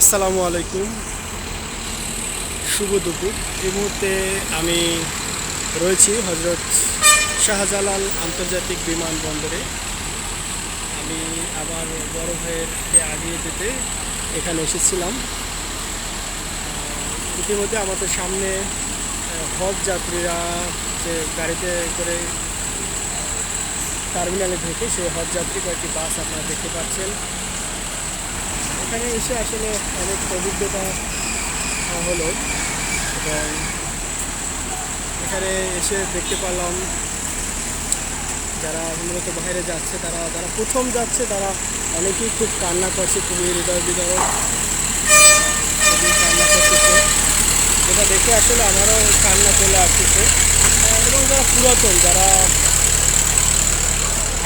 আসসালামু আলাইকুম। শুভ দুপুর। এই মুহূর্তে আমি রয়েছি হজরত শাহজালাল আন্তর্জাতিক বিমানবন্দরে। আমি আমার বড় ভাইয়েরকে আগিয়ে যেতে এখানে এসেছিলাম। ইতিমধ্যে আমাদের সামনে হজ যাত্রীরা যে গাড়িতে করে টার্মিনালে ঢুকে সেই হজ যাত্রী কয়েকটি বাস আপনারা দেখতে পাচ্ছেন। এখানে এসে আসলে অনেক অভিজ্ঞতা হলো। এবং এখানে এসে দেখতে পারলাম যারা মূলত বাইরে যাচ্ছে, তারা, যারা প্রথম যাচ্ছে, তারা অনেকেই খুব কান্না করছে, খুবই হৃদয় বিদারক কান্না করতেছে। যেটা দেখে আসলে আমারও কান্না চলে আসতেছে। এবং যারা পুরাতন, যারা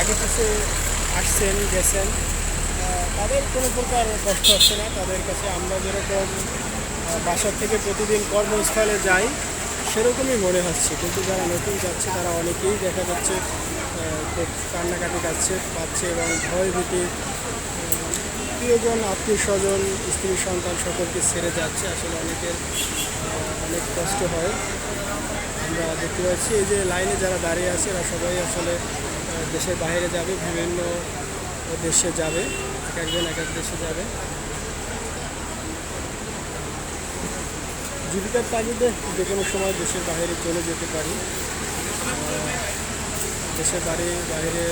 আগে পিছে আসছেন, গেছেন তাদের কোনো প্রকার কষ্ট হচ্ছে না। তাদের কাছে আমরা যেরকম বাসার থেকে প্রতিদিন কর্মস্থলে যাই, সেরকমই মনে হচ্ছে। কিন্তু যারা নতুন যাচ্ছে, তারা অনেকেই দেখা যাচ্ছে কান্নাকাটি কাছে পাচ্ছে এবং ভয় ভীতি। প্রিয়জন আত্মীয় স্বজন স্ত্রী, সন্তান সকলকে ছেড়ে যাচ্ছে। আসলে অনেকের অনেক কষ্ট হয়। আমরা দেখতে পাচ্ছি, এই যে লাইনে যারা দাঁড়িয়ে আছে এরা সবাই আসলে দেশের বাইরে যাবে। বিভিন্ন দেশে যাবে, এক একজন এক এক দেশে যাবে। জীবিকার তাগিদে যে কোনো সময় দেশের বাইরে চলে যেতে পারি। দেশের বাড়ি, বাইরে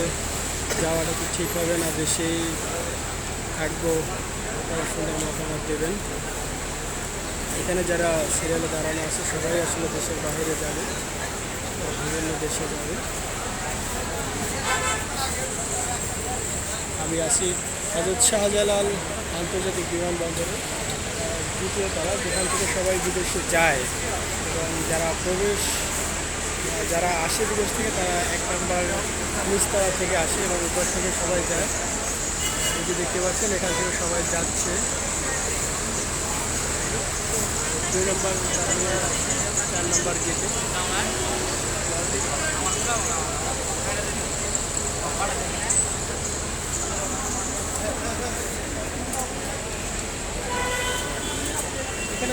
যাওয়াটা কি ঠিক হবে না, দেশেই থাকব, তারা সুন্দর মতামত দেবেন। এখানে যারা সিরিয়ালে দাঁড়ানো আছে, সবাই আসলে দেশের বাইরে যাবে, বিভিন্ন দেশে যাবে। আমি আছি হজরত শাহজালাল আন্তর্জাতিক বিমানবন্দরে। দ্বিতীয় তারা যেখান থেকে সবাই বিদেশে যায় এবং যারা প্রবেশ, যারা আসে বিদেশ থেকে, তারা এক নম্বর নিচতলা থেকে আসে এবং উপর থেকে সবাই যায়। যে দেখতে পাচ্ছেন, এখান থেকে সবাই যাচ্ছে। দুই নম্বর চার নম্বর গেটে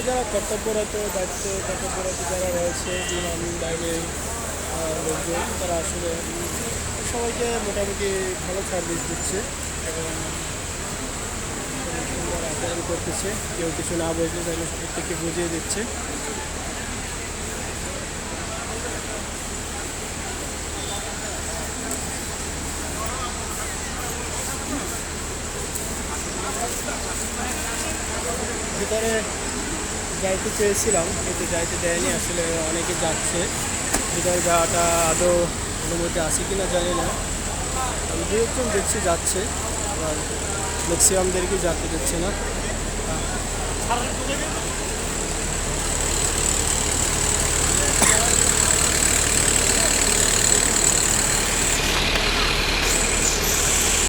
যারা কর্তব্যরত দায়িত্ব কর্তব্যরত যারা রয়েছে বিমান আহ, লোকজন তারা আসলে সবাইকে মোটামুটি ভালো সার্ভিস দিচ্ছে এবং আচরণ করতেছে কেউ কিছু না বুঝলে তাহলে প্রত্যেককে বুঝিয়ে দিচ্ছে। ভিতরে যাইতে চেয়েছিলাম, কিন্তু যাইতে দেয়নি। আসলে অনেকে যাচ্ছে। ভিতরে যাওয়াটা আদৌ অনুমতি আছে কিনা জানি না। আমি দু একজন দেখছি যাচ্ছে আর ম্যাক্সিমামদেরকে যাতে দিচ্ছে না।